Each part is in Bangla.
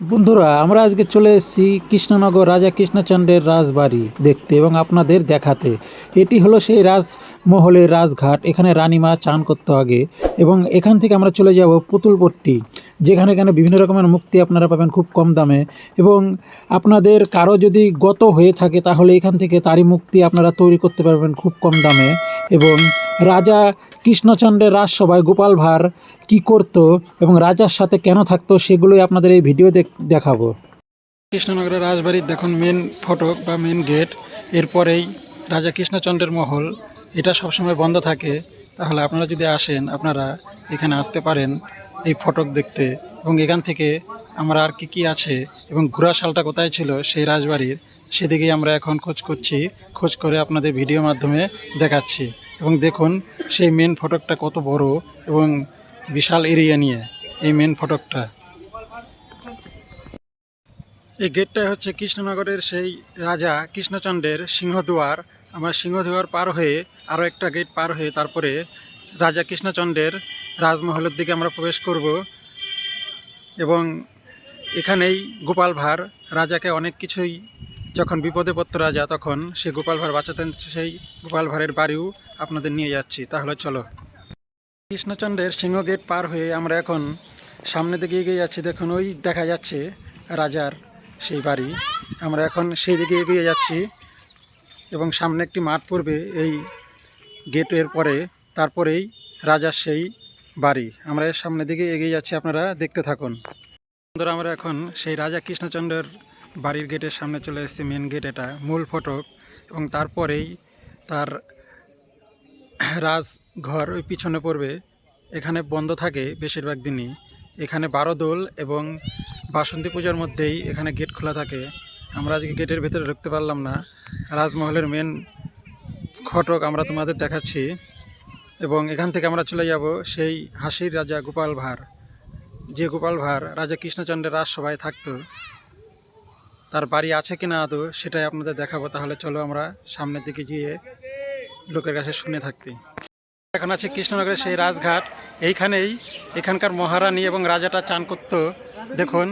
বন্ধুরা, আমরা আজকে চলে এসেছি কৃষ্ণনগর রাজা কৃষ্ণচন্দ্রের রাজবাড়ি দেখতে এবং আপনাদের দেখাতে। এটি হলো সেই রাজমহলের রাজঘাট, এখানে রানীমা চান করতে আগে এবং এখান থেকে আমরা চলে যাব পুতুলপট্টি, যেখানে এখানে বিভিন্ন রকমের মুক্তি আপনারা পাবেন খুব কম দামে এবং আপনাদের কারও যদি গত হয়ে থাকে তাহলে এখান থেকে তারই মুক্তি আপনারা তৈরি করতে পারবেন খুব কম দামে। এবং রাজা কৃষ্ণচন্দ্রের রাজসভায় গোপাল ভাঁড় কী করতো এবং রাজার সাথে কেন থাকতো সেগুলোই আপনাদের এই ভিডিও দেখাবো। কৃষ্ণনগরের রাজবাড়ির দেখুন মেন ফটক বা মেন গেট এরপরেই রাজা কৃষ্ণচন্দ্রের মহল, এটা সবসময় বন্ধ থাকে। তাহলে আপনারা যদি আসেন, আপনারা এখানে আসতে পারেন এই ফটক দেখতে। এবং এখান থেকে আমরা আর কি কি আছে এবং ঘোড়াশালটা কোথায় ছিল সেই রাজবাড়ির, সেদিকেই আমরা এখন খোঁজ করছি। খোঁজ করে আপনাদের ভিডিও মাধ্যমে দেখাচ্ছি। এবং দেখুন সেই মেন ফটকটা কত বড় এবং বিশাল এরিয়া নিয়ে এই মেন ফটকটা। এই গেটটাই হচ্ছে কৃষ্ণনগরের সেই রাজা কৃষ্ণচন্দ্রের সিংহদুয়ার। আমরা সিংহদুয়ার পার হয়ে আরও একটা গেট পার হয়ে তারপরে রাজা কৃষ্ণচন্দ্রের রাজমহলের দিকে আমরা প্রবেশ করব এবং এখানেই গোপাল ভাঁড় রাজাকে অনেক কিছুই যখন বিপদে পড়তো রাজা, তখন সে গোপাল ভাঁড় বাঁচাতেন, সেই গোপাল ভাঁড়ের বাড়িও আপনাদের নিয়ে যাচ্ছি। তাহলে চলো। কৃষ্ণচন্দ্রের সিংহ গেট পার হয়ে আমরা এখন সামনে দিকে এগিয়ে যাচ্ছি। দেখুন, ওই দেখা যাচ্ছে রাজার সেই বাড়ি। আমরা এখন সেই দিকে এগিয়ে যাচ্ছি এবং সামনে একটি মাঠ পড়বে এই গেটের পরে। তারপরেই রাজার সেই বাড়ি। আমরা এর সামনে দিকে এগিয়ে যাচ্ছি, আপনারা দেখতে থাকুন। আমরা এখন সেই রাজা কৃষ্ণচন্দ্রের বাড়ির গেটের সামনে চলে এসেছি মেন গেট এটা, মূল ফটক এবং তারপরেই তার রাজঘর ওই পিছনে পড়বে। এখানে বন্ধ থাকে বেশিরভাগ দিনই। এখানে বারো দোল এবং বাসন্তী পূজার মধ্যেই এখানে গেট খোলা থাকে। আমরা আজকে গেটের ভেতরে ঢুকতে পারলাম না। রাজমহলের মেন ফটক আমরা তোমাদের দেখাচ্ছি এবং এখান থেকে আমরা চলে যাব সেই হাসির রাজা গোপাল ভাঁড়। যে গোপাল ভাঁড় রাজা কৃষ্ণচন্দ্রের রাজসভায় থাকতো। তার বাড়ি আছে কি না আদৌ সেটাই আপনাদের দেখাবো। তাহলে চলো আমরা সামনের দিকে গিয়ে লোকের কাছে শুনে থাকতে। এখন আছে কৃষ্ণনগরের সেই রাজঘাট। এইখানেই এখানকার মহারানী এবং রাজাটা চান করত। দেখুন,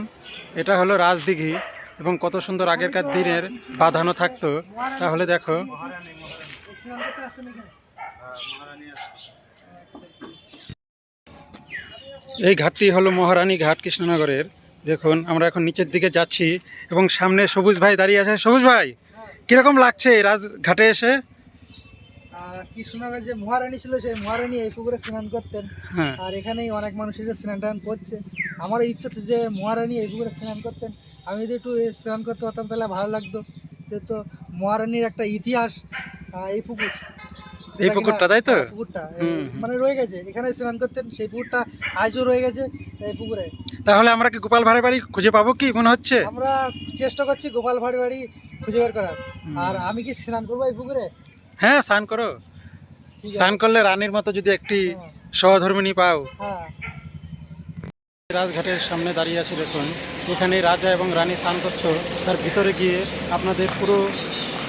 এটা হলো রাজদিঘি এবং কত সুন্দর আগেরকার দিনের বাঁধানো থাকতো। তাহলে দেখো। এই ঘাটটি হলো মহারানী ঘাট কৃষ্ণনগরের। দেখুন আমরা এখন নিচের দিকে যাচ্ছি এবং সামনে সবুজ ভাই দাঁড়িয়ে আছে। সবুজ ভাই কীরকম লাগছে রাজঘাটে এসে? আহ, কৃষ্ণনগর যে মহারানী ছিল সেই মহারানী এই পুকুরে স্নান করতেন। হ্যাঁ। আর এখানেই অনেক মানুষ এসে স্নান টান করছে। আমারও ইচ্ছা হচ্ছে যে মহারানী এই পুকুরে স্নান করতেন। আমি যদি একটু স্নান করতে পারতাম তাহলে ভালো লাগতো। যেহেতু মহারানীর একটা ইতিহাস এই পুকুর। এই পুকুরটা, তাই তো? হ্যাঁ, পুকুরটা। মানে রয়ে গেছে। এখানে স্নান করতেন সেই পুকুরটা আজও রয়ে গেছে এই পুকুরে। তাহলে আমরা কি গোপাল ভাড়ের বাড়ি খুঁজে পাবো কি মনে হচ্ছে? আমরা চেষ্টা করছি গোপাল ভাড়ি বাড়ি খুঁজে বের করার। আর আমি কি স্নান করব এই পুকুরে? হ্যাঁ স্নান করো। স্নান করলে রানীর মতো যদি একটি হ্যাঁ, সহধর্মিনী পাও। হ্যাঁ। রাজঘাটের সামনে দাঁড়িয়ে আছে দেখুন। এখানে রাজা এবং রানী স্নান করতো তার ভিতরে গিয়ে আপনাদের পুরো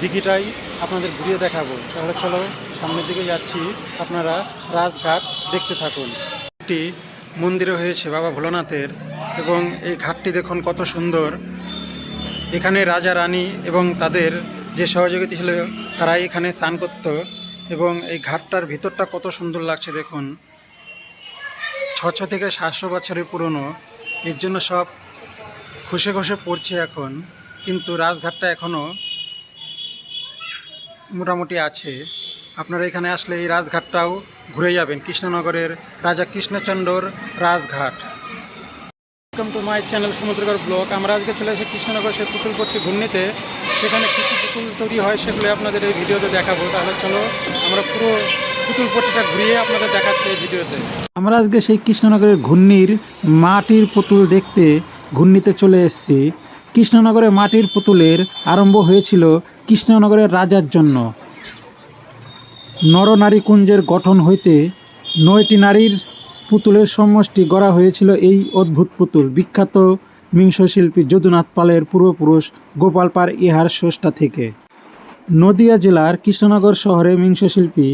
দিঘিটাই আপনাদের ঘুরিয়ে দেখাবো। তাহলে চলো সামনের দিকে যাচ্ছি। আপনারা রাজঘাট দেখতে থাকুন। একটি মন্দিরও হয়েছে বাবা ভোলানাথের এবং এই ঘাটটি দেখুন কত সুন্দর। এখানে রাজা, রানী এবং তাদের যে সহযোগিতা ছিল, তারাই এখানে স্নান করত এবং এই ঘাটটার ভিতরটা কত সুন্দর লাগছে দেখুন। ছশো থেকে সাতশো বছরের পুরনো, এর জন্য সব খুশে খুশে পড়ছে এখন, কিন্তু রাজঘাটটা এখনও মোটামুটি আছে। আপনারা এখানে আসলে এই রাজঘাটটাও ঘুরে যাবেন কৃষ্ণনগরের রাজা কৃষ্ণচন্দ্রর Rajghat. Welcome to my channel সমুদ্রগর vlog আমরা আজকে চলে এসেছি কৃষ্ণনগর সেই পুতুলপট্টি ঘূর্ণিতে। সেখানে কী কী পুতুল তৈরি হয় সেগুলো আপনাদের এই ভিডিওতে দেখাবো। তাহলে চলো, আমরা পুরো পুতুলপট্টিটা ঘুরিয়ে আপনাদের দেখাচ্ছি এই ভিডিওতে। আমরা আজকে সেই কৃষ্ণনগরের ঘূর্ণির মাটির পুতুল দেখতে ঘূর্ণিতে চলে এসেছি। কৃষ্ণনগরে মাটির পুতুলের আরম্ভ হয়েছিল কৃষ্ণনগরের রাজার জন্য। নরনারী কুঞ্জের গঠন হইতে নয়টি নারীর পুতুলের সমষ্টি গড়া হয়েছিল এই অদ্ভুত পুতুল। বিখ্যাত মিংস শিল্পী যদুনাথ পালের পূর্বপুরুষ গোপাল পার ইহার স্রষ্টা থেকে। নদিয়া জেলার কৃষ্ণনগর শহরে মিংস শিল্পী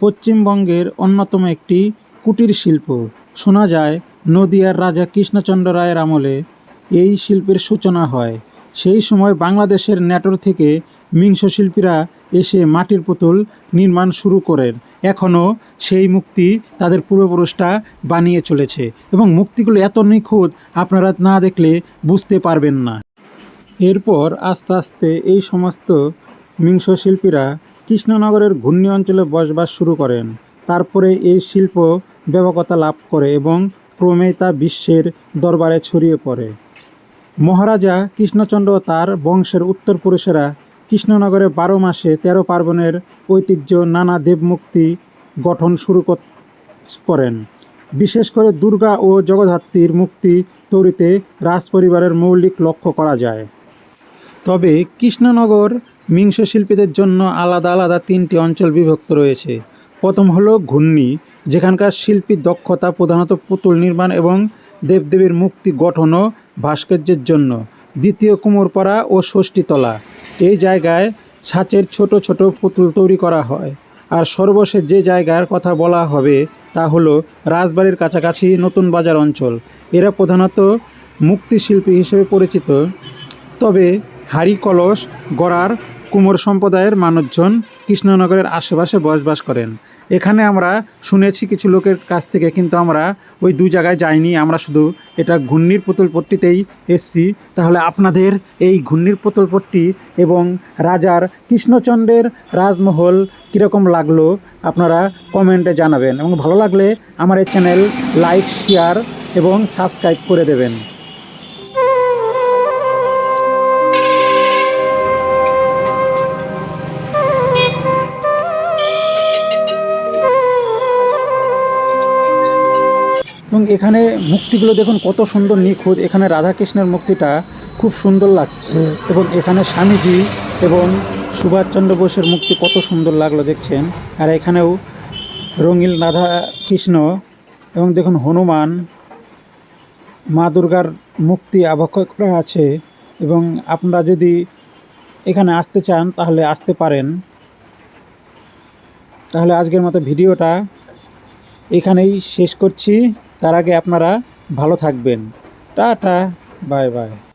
পশ্চিমবঙ্গের অন্যতম একটি কুটির শিল্প। শোনা যায়, নদিয়ার রাজা কৃষ্ণচন্দ্র রায়ের আমলে এই শিল্পের সূচনা হয়। সেই সময় বাংলাদেশের ন্যাটোর থেকে মিংস শিল্পীরা এসে মাটির পুতুল নির্মাণ শুরু করেন। এখনও সেই মুক্তি তাদের পূর্বপুরুষরা বানিয়ে চলেছে এবং মুক্তিগুলো এত নিখুঁত আপনারা না দেখলে বুঝতে পারবেন না। এরপর আস্তে আস্তে এই সমস্ত মিংস শিল্পীরা কৃষ্ণনগরের ঘূর্ণি অঞ্চলে বসবাস শুরু করেন। তারপরে এই শিল্প ব্যাপকতা লাভ করে এবং ক্রমেই তা বিশ্বের দরবারে ছড়িয়ে পড়ে। মহারাজা কৃষ্ণচন্দ্র তার বংশের উত্তরপুরুষেরা কৃষ্ণনগরে বারো মাসে তেরো পার্বণের ঐতিহ্য, নানা দেবমুক্তি গঠন শুরু করেন। বিশেষ করে দুর্গা ও জগদ্ধাত্রীর মুক্তি তৈরিতে রাজপরিবারের মৌলিক লক্ষ্য করা যায়। তবে কৃষ্ণনগর মিংস শিল্পীদের জন্য আলাদা আলাদা তিনটি অঞ্চল বিভক্ত রয়েছে। প্রথম হলো ঘূর্ণি, যেখানকার শিল্পীর দক্ষতা প্রধানত পুতুল নির্মাণ এবং দেবদেবীর মুক্তি গঠন ও ভাস্কর্যের জন্য। দ্বিতীয় কুমোরপাড়া ও ষষ্ঠীতলা। এই জায়গায় ছাঁচের ছোট ছোট পুতুল তৈরি করা হয়। আর সর্বশেষ যে জায়গার কথা বলা হবে তা হলো রাজবাড়ির কাছাকাছি নতুন বাজার অঞ্চল। এরা প্রধানত মুক্তিশিল্পী হিসেবে পরিচিত। তবে হাড়ি কলস, গড়ার, কুমোর সম্প্রদায়ের মানুষজন কৃষ্ণনগরের আশেপাশে বসবাস করেন। এখানে আমরা শুনেছি কিছু লোকের কাছ থেকে, কিন্তু আমরা ওই দু জায়গায় যাইনি। আমরা শুধু এটা ঘূর্ণির পুতুলপট্টিতেই এসছি। তাহলে আপনাদের এই ঘূর্ণির পুতুলপট্টি এবং রাজার কৃষ্ণচন্দ্রের রাজমহল কীরকম লাগল আপনারা কমেন্টে জানাবেন। এবং ভালো লাগলে আমার এই চ্যানেল লাইক, শেয়ার এবং সাবস্ক্রাইব করে দেবেন। এবং এখানে মূর্তিগুলো দেখুন কত সুন্দর নিখুঁত। এখানে রাধাকৃষ্ণের মূর্তিটা খুব সুন্দর লাগছে এবং এখানে স্বামীজি এবং সুভাষচন্দ্র বোসের মুক্তি কত সুন্দর লাগল দেখছেন। আর এখানেও রঙিন রাধা কৃষ্ণ এবং দেখুন হনুমান, মা দুর্গার মুক্তি আবক্ষ করা আছে এবং আপনারা যদি এখানে আসতে চান তাহলে আসতে পারেন। তাহলে আজকের মতো ভিডিওটা এখানেই শেষ করছি। তার আগে আপনারা ভালো থাকবেন। Ta-ta bye bye.